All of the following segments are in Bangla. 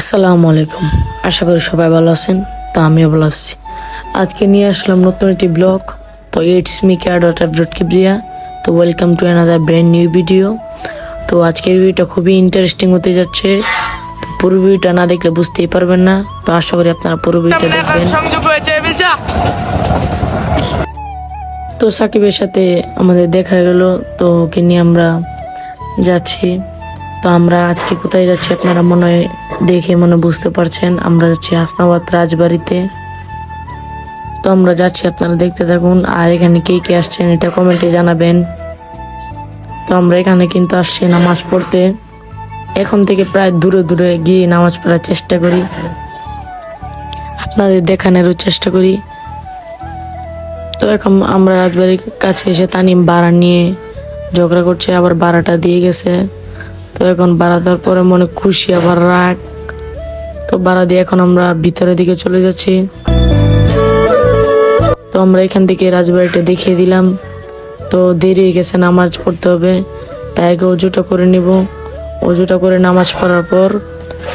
আসসালামু আলাইকুম। আশা করি সবাই ভালো আছেন তো আমিও ভালো আছি। আজকে নিয়ে আসলাম নতুন একটি ব্লগ তো it's me care dot of dot Kibria তো welcome to another brand new video তো আজকের ভিডিওটা খুবই ইন্টারেস্টিং হতে যাচ্ছে তো পুরো ভিডিওটা না দেখলে বুঝতেই পারবেন না তো আশা করি আপনারা পুরো ভিডিওটা দেখবেন। তো সাকিবের সাথে আমাদের দেখা গেল তো ওকে নিয়ে আমরা যাচ্ছি। তো আমরা আজকে কোথায় যাচ্ছি আপনারা মনে হয় দেখে মনে বুঝতে পারছেন, আমরা যাচ্ছি হাসনাবাদ রাজবাড়িতে। তো আমরা যাচ্ছি, আপনারা দেখতে থাকুন, আর এখানে কে কে আসছেন এটা কমেন্টে জানাবেন। তো আমরা এখানে কিন্তু আসছি নামাজ পড়তে। এখন থেকে প্রায় দূরে দূরে গিয়ে নামাজ পড়ার চেষ্টা করি। আপনাদের দেখানোরও চেষ্টা করি। তো এখন আমরা রাজবাড়ির কাছে এসে তানিম ভাড়া নিয়ে ঝগড়া করছে, আবার ভাড়াটা দিয়ে গেছে। তো এখন ভাড়া দেওয়ার পরে মনে খুশি, আবার রাগ। তো ভাড়া দিয়ে এখন আমরা ভিতরের দিকে চলে যাচ্ছি। তো আমরা এখান থেকে রাজবাড়িটা দেখিয়ে দিলাম। তো দেরি হয়ে গেছে, নামাজ পড়তে হবে। তাই আগে অজুটা করে নিব। অজুটা করে নামাজ পড়ার পর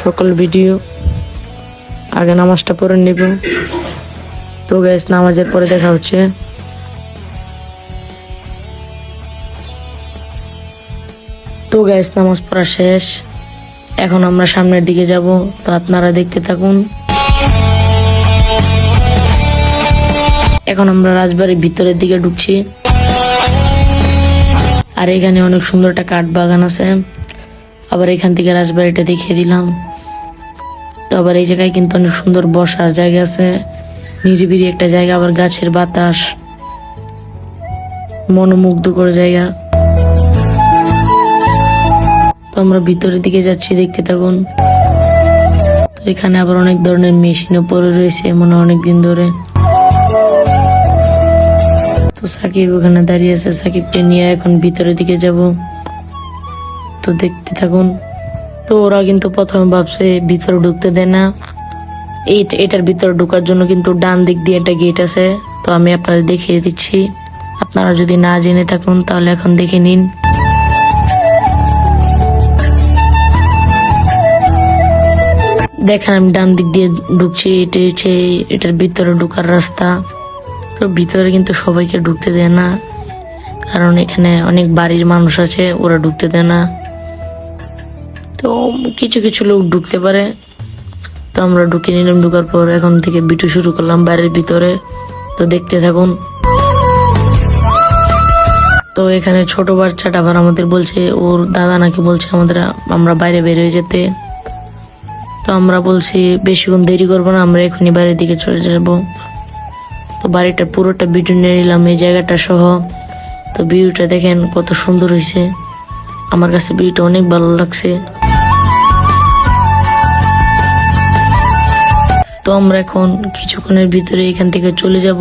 সকল ভিডিও আগে নামাজটা পড়ে নিব। তো গ্যাস নামাজের পরে দেখা হচ্ছে। তো গ্যাস নামাজ পড়া শেষ। এখন আমরা সামনের দিকে যাব, তো আপনারা দেখতে থাকুন। এখন আমরা রাজবাড়ির ভিতরের দিকে ঢুকছি। আর এখানে অনেক সুন্দর একটা কাঠ বাগান আছে। আবার এখান থেকে রাজবাড়িটা দেখিয়ে দিলাম। তো আবার এই জায়গায় কিন্তু অনেক সুন্দর বসার জায়গা আছে। নিরিবিরি একটা জায়গা, আবার গাছের বাতাস। মনোমুগ্ধকর জায়গা। তো আমরা ভিতরের দিকে যাচ্ছি, দেখতে থাকুন। তো এখানে আবার অনেক ধরনের মেশিনও পরে রয়েছে মনে হয় অনেক দিন ধরে। তো সাকিব ওখানে দাঁড়িয়ে আছে, সাকিবকে নিয়ে এখন ভিতরের দিকে যাব। তো দেখতে থাকুন। তো ওরা কিন্তু প্রথমে ভাবছে, ভিতরে ঢুকতে দেয় না। এই এটার ভিতরে ঢোকার জন্য কিন্তু ডান দিক দিয়ে একটা গেট আছে। তো আমি আপনাদের দেখিয়ে দিচ্ছি। আপনারা যদি না জেনে থাকুন, তাহলে এখন দেখে নিন। দেখেন আমি ডান দিক দিয়ে ঢুকছি, এটা হচ্ছে, এটার ভিতরে ঢুকার রাস্তা। তো ভিতরে কিন্তু সবাইকে ঢুকতে দেয় না। কারণ এখানে অনেক বাড়ির মানুষ আছে, ওরা ঢুকতে দেয় না। তো কিছু কিছু লোক ঢুকতে পারে। তো আমরা ঢুকে নিলাম, ঢুকার পর এখন থেকে বিটু শুরু করলাম বাড়ির ভিতরে। তো দেখতে থাকুন। তো এখানে ছোট বাচ্চাটা আবার আমাদের বলছে, ওর দাদা নাকি বলছে আমাদের, আমরা বাইরে বের হয়ে যেতে। তো আমরা বলছি বেশিক্ষণ দেরি করব না, আমরা এখনই বাড়ির দিকে চলে যাব। তো বাড়িটা পুরোটা ভিডিও নিয়ে নিলাম, এই জায়গাটা সহ। তো ভিউটা দেখেন কত সুন্দর হয়েছে আমার কাছে ভিউটা অনেক ভালো লাগছে। তো আমরা এখন কিছুক্ষণের ভিতরে এখান থেকে চলে যাব।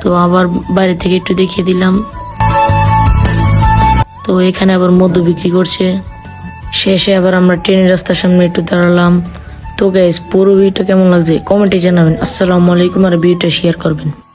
তো আবার বাইরে থেকে একটু দেখিয়ে দিলাম। তো এখানে আবার মধু বিক্রি করছে। শেষে আবার আমরা ট্রেনের রাস্তার সামনে একটু দাঁড়ালাম। তো গাইস পুরো ভিডিওটা কেমন লাগছে? কমেন্টে জানাবেন। আসসালামু আলাইকুম, আর ভিডিওটা শেয়ার করবেন।